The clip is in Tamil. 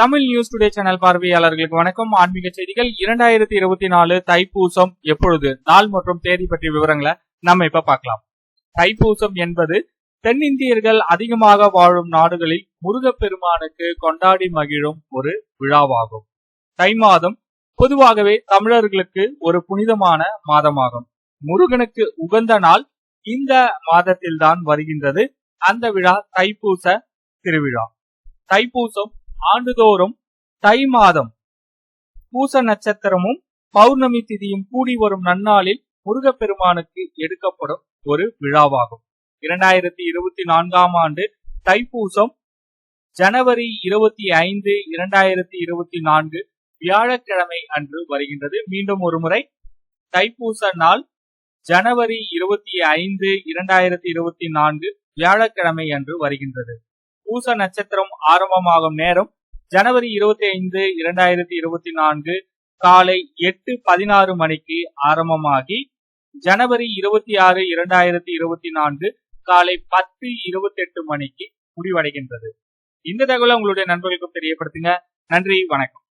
தமிழ் நியூஸ் டுடே சேனல் பார்வையாளர்களுக்கு வணக்கம். ஆன்மீக செய்திகள் இரண்டாயிரத்தி இருபத்தி நாலு தைப்பூசம் எப்பொழுது? நாள் மற்றும் தேதி பற்றிய விவரங்களை நம்ம இப்ப பார்க்கலாம். தைப்பூசம் என்பது தென்னிந்தியர்கள் அதிகமாக வாழும் நாடுகளில் முருகப்பெருமானுக்கு கொண்டாடி மகிழும் ஒரு விழாவாகும். தை மாதம் பொதுவாகவே தமிழர்களுக்கு ஒரு புனிதமான மாதமாகும். முருகனுக்கு உகந்த நாள் இந்த மாதத்தில்தான் வருகின்றது. அந்த விழா தைப்பூச திருவிழா. தைப்பூசம் ஆண்டுதோறும் தை மாதம் பூச நட்சத்திரமும் பௌர்ணமி திதியும் கூடி வரும் நன்னாளில் முருகப்பெருமானுக்கு எடுக்கப்படும் ஒரு விழாவாகும். இரண்டாயிரத்தி இருபத்தி நான்காம் ஆண்டு தைப்பூசம் ஜனவரி இருபத்தி ஐந்து இரண்டாயிரத்தி இருபத்தி நான்கு வியாழக்கிழமை அன்று வருகின்றது. மீண்டும் ஒரு முறை தைப்பூச நாள் ஜனவரி இருபத்தி ஐந்து இரண்டாயிரத்தி இருபத்தி நான்கு வியாழக்கிழமை அன்று வருகின்றது. பூச நட்சத்திரம் ஆரம்பமாகும் நேரம் ஜனவரி இருபத்தி ஐந்து இரண்டாயிரத்தி இருபத்தி நான்கு காலை எட்டு பதினாறு மணிக்கு ஆரம்பமாகி ஜனவரி இருபத்தி ஆறு இரண்டாயிரத்தி இருபத்தி நான்கு காலை பத்து இருபத்தி எட்டு மணிக்கு முடிவடைகின்றது. இந்த தகவலை உங்களுடைய நண்பர்களுக்கும் தெரியப்படுத்துங்க. நன்றி வணக்கம்.